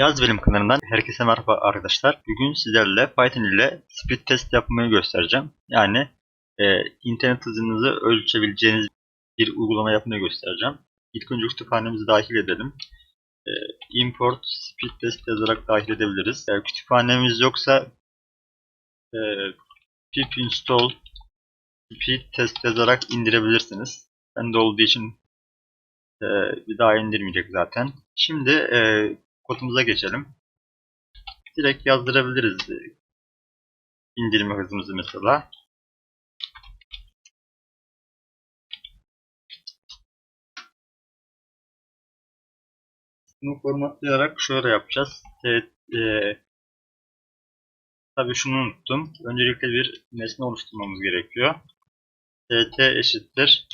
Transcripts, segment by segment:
Yaz Bilim kanalından herkese merhaba arkadaşlar. Bugün sizlerle Python ile speed test yapmayı göstereceğim. Yani e, internet hızınızı ölçebileceğiniz bir uygulama yapmayı göstereceğim. İlk önce kütüphanemizi dahil edelim. E, import speed test yazarak dahil edebiliriz. Eğer kütüphanemiz yoksa e, pip install speed test yazarak indirebilirsiniz. Bende olduğu için e, bir daha indirmeyecek zaten. Şimdi e, kodumuza geçelim. Direkt yazdırabiliriz e, indirme hızımızı mesela. Bunu formatlayarak şöyle yapacağız. Evet, e, tabii şunu unuttum. Öncelikle bir nesne oluşturmamız gerekiyor. tt eşittir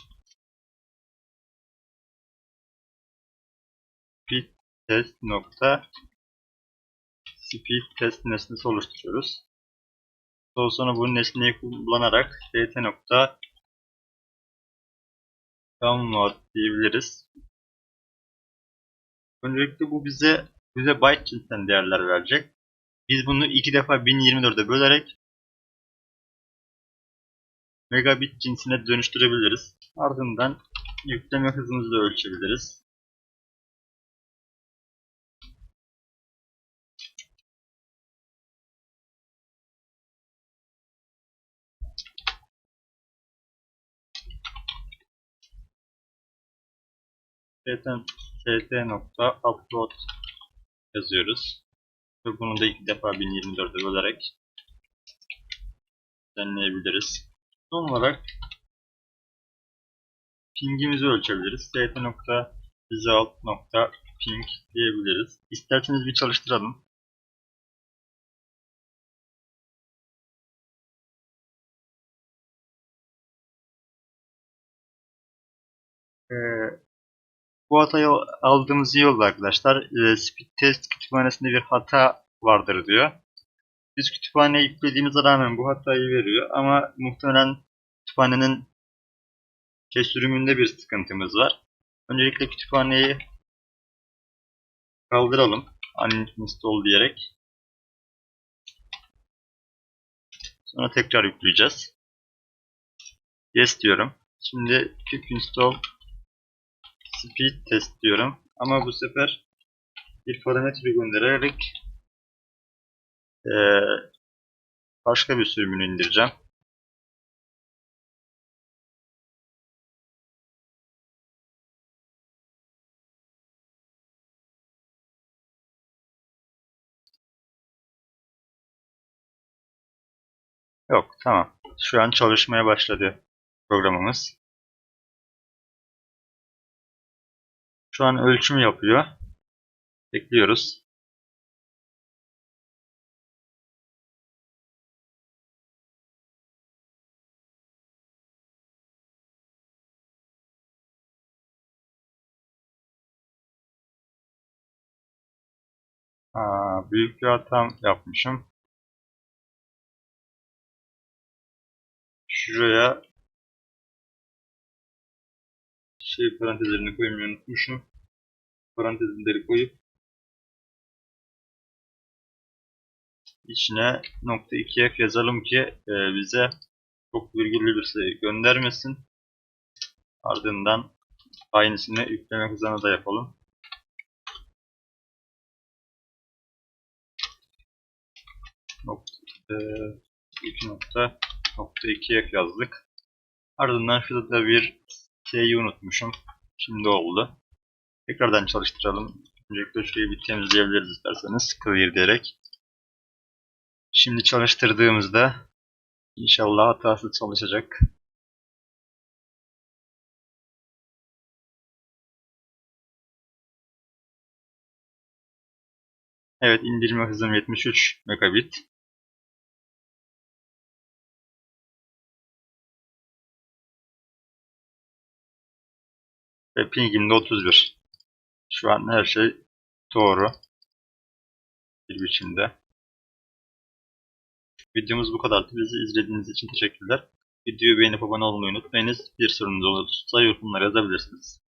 test nokta speed test nesnesi oluşturuyoruz. Daha sonra bu nesneyi kullanarak tt nokta download diyebiliriz. Öncelikle bu bize bize byte cinsinden değerler verecek. Biz bunu iki defa 1024'e bölerek megabit cinsine dönüştürebiliriz. Ardından yükleme hızımızı da ölçebiliriz. tt.upload yazıyoruz. Ve bunu da iki defa 1024'e bölerek düzenleyebiliriz. Son olarak pingimizi ölçebiliriz. tt.result.ping diyebiliriz. İsterseniz bir çalıştıralım. Bu hatayı aldığımız iyi oldu arkadaşlar. E, speed test kütüphanesinde bir hata vardır diyor. Biz kütüphaneye yüklediğimize rağmen bu hatayı veriyor ama muhtemelen kütüphanenin şey sürümünde bir sıkıntımız var. Öncelikle kütüphaneyi kaldıralım. Uninstall diyerek. Sonra tekrar yükleyeceğiz. Yes diyorum. Şimdi pip install speed test diyorum. Ama bu sefer bir parametre göndererek ee, başka bir sürümünü indireceğim. Yok tamam. Şu an çalışmaya başladı programımız. Şu an ölçüm yapıyor. Bekliyoruz. Aa, büyük bir hata yapmışım. Şuraya şey parantezlerini koymayı unutmuşum. Parantezleri koyup içine nokta 2f yazalım ki e, bize çok virgüllü bir sayı göndermesin. Ardından aynısını yükleme hızına da yapalım. Nokta, e, 2 nokta nokta 2'ye yazdık. Ardından şurada da bir şeyi unutmuşum. Şimdi oldu. Tekrardan çalıştıralım. Öncelikle şurayı bir temizleyebiliriz isterseniz. Clear diyerek. Şimdi çalıştırdığımızda inşallah hatasız çalışacak. Evet indirme hızım 73 megabit. Ve pingim de 31. Şu an her şey doğru. Bir biçimde. Videomuz bu kadardı. Bizi izlediğiniz için teşekkürler. Videoyu beğenip abone olmayı unutmayınız. Bir sorunuz olursa yorumlara yazabilirsiniz.